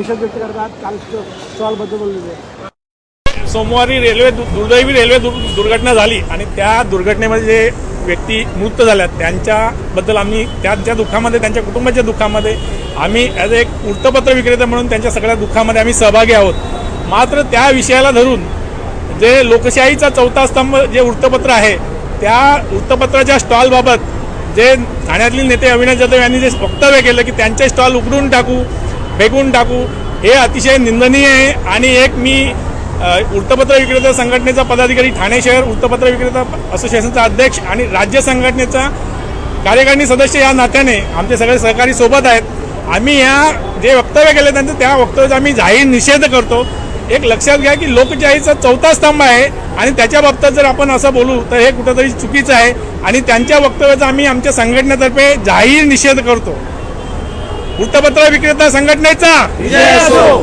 निषेध व्यक्त करतात. काल स्टॉलबद्दल बोललेले सोमवारी रेल्वे दु- दुर्दैवी रेल्वे दुर्घटना झाली आणि त्या दुर्घटनेमध्ये जे व्यक्ती मृत झाल्या त्यांच्याबद्दल आम्ही त्यांच्या दुःखामध्ये त्यांच्या कुटुंबाच्या दुःखामध्ये आम्ही ॲज एक वृत्तपत्र विक्रेता म्हणून त्यांच्या सगळ्या दुःखामध्ये आम्ही सहभागी आहोत. मात्र त्या विषयाला धरून जे लोकशाहीचा चौथा स्तंभ जे वृत्तपत्र आहे त्या वृत्तपत्राच्या स्टॉलबाबत जे ठाण्यातील नेते अविनाश जाधव यांनी जे वक्तव्य केलं की त्यांचे स्टॉल उघडून टाकू फेकून टाकू हे अतिशय निंदनीय आहे. आणि एक मी वृत्तपत्र विक्रेता संघटनेचा पदाधिकारी ठाणे शहर वृत्तपत्र विक्रेता असोसिएशनचा अध्यक्ष आणि राज्य संघटनेचा कार्यकारिणी सदस्य या नात्याने आमचे सगळे सहकारी सोबत आहेत. आम्ही या जे वक्तव्य केले त्यांचं त्या वक्तव्याचा आम्ही जाहीर निषेध करतो. एक लक्षात घ्या की लोकशाहीचा चौथा स्तंभ आहे आणि त्याच्या बाबतीत जर आपण असं बोलू तर हे कुठंतरी चुकीचं आहे. आणि त्यांच्या वक्तव्याचा आम्ही आमच्या संघटनेतर्फे जाहीर निषेध करतो. वृत्तपत्र विक्रेता संघटनेचा.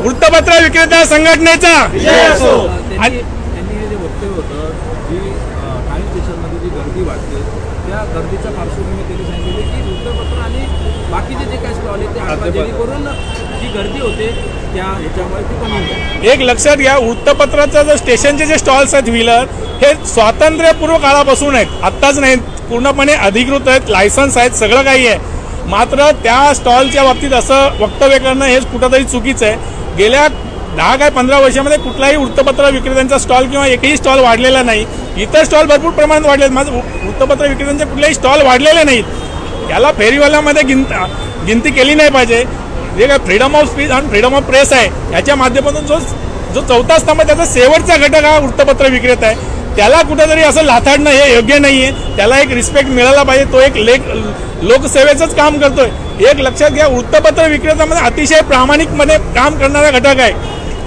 वृत्तपत्र विक्रेता संघटनेचा. त्यांनी त्यांनी जे वक्तव्य होतं जी अ, काही देशांमध्ये जी गर्दी वाढते त्या गर्दीच्या पार्श्वभूमीवर त्यांनी सांगितले की वृत्तपत्र आणि बाकीचे जे काही स्टॉल आहेत ते हटवा जेणेकरून जी गर्दी होते त्या ह्याच्यामुळे ती कमी होईल. एक लक्षात घ्या वृत्तपत्राचं जर स्टेशनचे जे स्टॉल्स आहेत व्हीलर हे स्वातंत्र्यपूर्व काळापासून आहेत आत्ताच नाहीत पूर्णपणे अधिकृत आहेत लायसन्स आहेत सगळं काही आहे. मात्र त्या स्टॉलच्या बाबतीत असं वक्तव्य करणं हेच कुठंतरी चुकीचं आहे. गेल्या दहा काय पंधरा वर्षामध्ये कुठलाही वृत्तपत्र विक्रेत्यांचा स्टॉल किंवा एकही स्टॉल वाढलेला नाही. इतर स्टॉल भरपूर प्रमाणात वाढले आहेत. माझं वृत्तपत्र विक्रेत्यांचे कुठलेही स्टॉल वाढलेले नाहीत. याला फेरीवाल्यामध्ये गिंत गिनती केली नाही पाहिजे. जे काय फ्रीडम ऑफ स्पीच आणि फ्रीडम ऑफ प्रेस आहे याच्या माध्यमातून जो जो चौथा स्तंभ आहे, त्याचा शेवटचा घटक हा वृत्तपत्र विक्रेता आहे. त्याला कुठेतरी असं लाथाडणं हे योग्य नाही आहे त्याला एक रिस्पेक्ट मिळाला पाहिजे. तो एक लेख लोकसेवेचंच काम करतोय. एक लक्षात घ्या वृत्तपत्र विक्रेत्यामध्ये अतिशय प्रामाणिकपणे काम करणारा घटक आहे.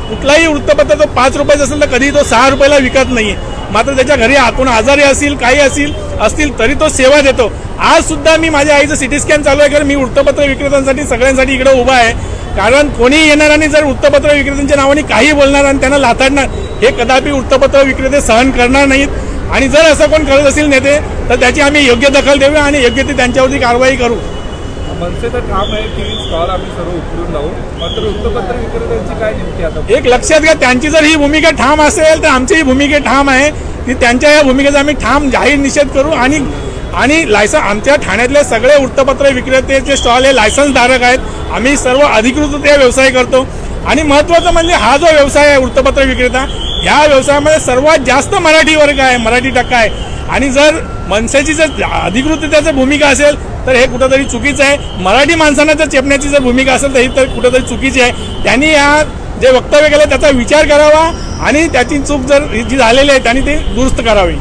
कुठलाही वृत्तपत्र तो पाच रुपयाचा असेल तर कधी तो सहा रुपयाला विकत नाहीये. मात्र त्याच्या घरी कोण आजारी असेल काही असेल असतील तरी तो सेवा देतो. आज सुद्धा मी माझ्या आईचं सिटी स्कॅन चालू आहे. कारण मी वृत्तपत्र विक्रेत्यांसाठी सगळ्यांसाठी इकडे उभा आहे. कारण कोणी येणार आणि जर वृत्तपत्र विक्रेत्यांच्या नावाने काही बोलणार आणि त्यांना लाथाडणार हे कदापि वृत्तपत्र विक्रेते सहन करणार नाहीत. आणि जर असं कोण करत असेल नेते तर त्याची आम्ही योग्य दखल देऊया आणि योग्य ती त्यांच्यावरती कारवाई करू. मनसेचं ठाम आहे की स्टॉल आम्ही सर्व उचलून लावू. मात्र वृत्तपत्र विक्रेत्यांची काय नेमकी आता? एक लक्षात घ्या त्यांची जर ही भूमिका ठाम असेल तर आमची ही भूमिका ठाम आहे. की त्यांच्या या भूमिकेचा आम्ही ठाम जाहीर निषेध करू आणि आणि लायसन आमच्या ठाण्यातले सगळे वृत्तपत्र विक्रेतेचे स्टॉल हे लायसन्स धारक आहेत आम्ही सर्व अधिकृतरित्या व्यवसाय करतो. आणि महत्त्वाचं म्हणजे हा जो व्यवसाय आहे वृत्तपत्र विक्रेता ह्या व्यवसायामध्ये सर्वात जास्त मराठी वर्ग आहे मराठी टक्का आहे. आणि जर मनसेची जर अधिकृततेचं भूमिका असेल तर हे कुठंतरी चुकीचं आहे. मराठी माणसांना जर चेपण्याची जर भूमिका असेल तर ही तर कुठंतरी चुकीची आहे. त्यांनी या जे वक्तव्य केलं त्याचा विचार करावा आणि त्याची चूक जर जी झालेली आहे त्यांनी ती दुरुस्त करावी.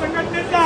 संघटनेचा.